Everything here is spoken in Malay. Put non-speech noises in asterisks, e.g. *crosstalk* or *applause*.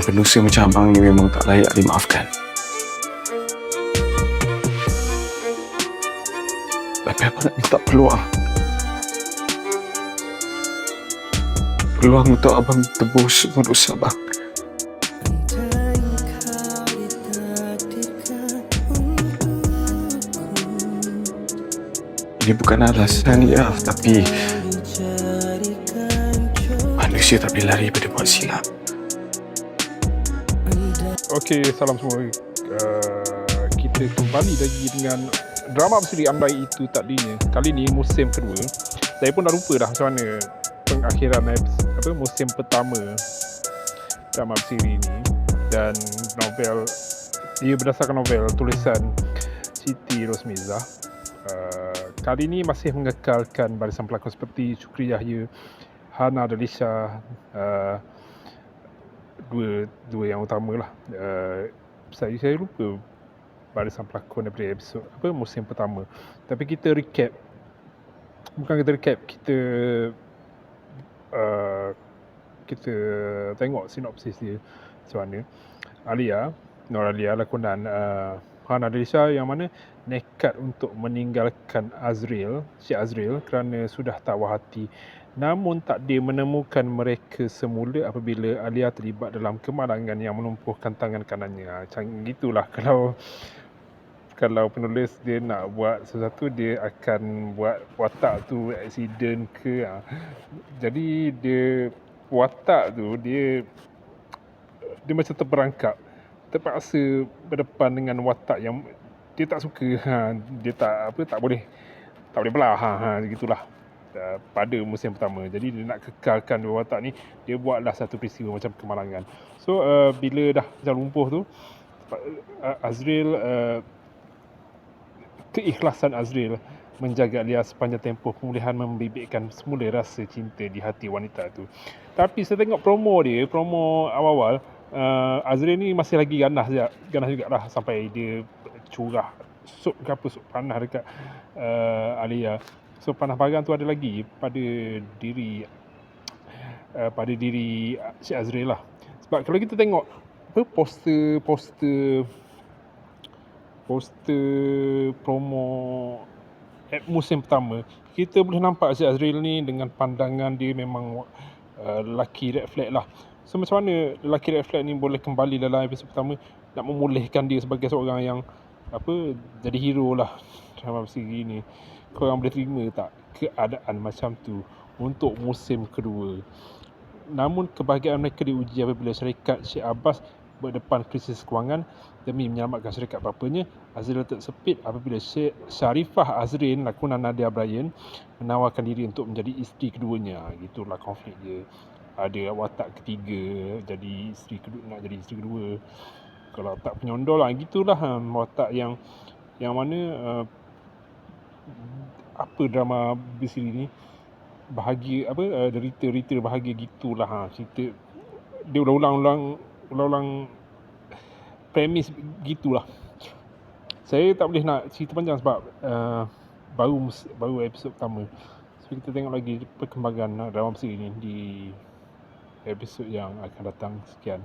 Dan pendosa macam abang ni memang tak layak dimaafkan. Tapi abang nak minta peluang. Peluang untuk abang tebus semua dosa abang. Ini bukan alasan ya, tapi manusia tak boleh lari pada buat silap. Okey, salam semua. Uh, kita kembali lagi dengan drama berseri Andai Itu Takdirnya. Kali ni musim kedua. Saya pun dah lupa dah macam mana pengakhiran episode, apa musim pertama drama berseri ni dan novel ia berdasarkan novel tulisan Siti Rosmiza. Uh, kali ni masih mengekalkan barisan pelakon seperti Syukri Yahya, Hana Delisha, uh, dua dua yang utama lah. Uh, saya saya lupa barisan pelakon daripada episod apa musim pertama. Tapi kita recap. Bukan kita recap, kita uh, kita tengok sinopsis dia macam mana. Alia, Nur Alia lakonan uh, Hana Delisha yang mana nekat untuk meninggalkan Azril, Syed Azril kerana sudah tak puas hati namun tak dia menemukan mereka semula apabila Alia terlibat dalam kemalangan yang menumpuhkan tangan kanannya. Ha, Macam gitulah *laughs* kalau kalau penulis dia nak buat sesuatu dia akan buat watak tu accident ke ha. jadi dia watak tu dia dia macam terperangkap terpaksa berdepan dengan watak yang dia tak suka ha. dia tak apa tak boleh tak boleh belah ha, ha gitulah pada musim pertama. Jadi dia nak kekalkan dua watak ni, dia buatlah satu peristiwa macam kemalangan. So uh, bila dah macam lumpuh tu, uh, Azril uh, keikhlasan Azril menjaga Lia sepanjang tempoh pemulihan membibitkan semula rasa cinta di hati wanita tu. Tapi saya tengok promo dia, promo awal-awal, uh, Azril ni masih lagi ganas juga, ganas juga lah sampai dia curah sup ke apa, sup panah dekat uh, Alia. So panah bagang tu ada lagi pada diri uh, pada diri Syed Azril lah. Sebab kalau kita tengok apa poster poster poster promo musim pertama, kita boleh nampak Syed Azril ni dengan pandangan dia memang uh, lelaki red flag lah. So macam mana lelaki red flag ni boleh kembali dalam episod pertama nak memulihkan dia sebagai seorang yang apa jadi hero lah dalam segi ni korang boleh terima tak keadaan macam tu untuk musim kedua. Namun kebahagiaan mereka diuji apabila syarikat Syed Abbas berdepan krisis kewangan demi menyelamatkan syarikat bapanya. Azril tersepit apabila Syarifah Azrin lakonan Nadia Bryan menawarkan diri untuk menjadi isteri keduanya. Itulah konflik dia. Ada watak ketiga jadi isteri kedua nak jadi isteri kedua. Kalau tak penyondol lah gitulah watak yang yang mana uh, apa drama berseri ni bahagia apa uh, derita-derita bahagia gitulah ha cerita dia ulang-ulang ulang-ulang premis gitulah. Saya tak boleh nak cerita panjang sebab uh, baru baru episod pertama. So kita tengok lagi perkembangan drama berseri ni di episod yang akan datang. Sekian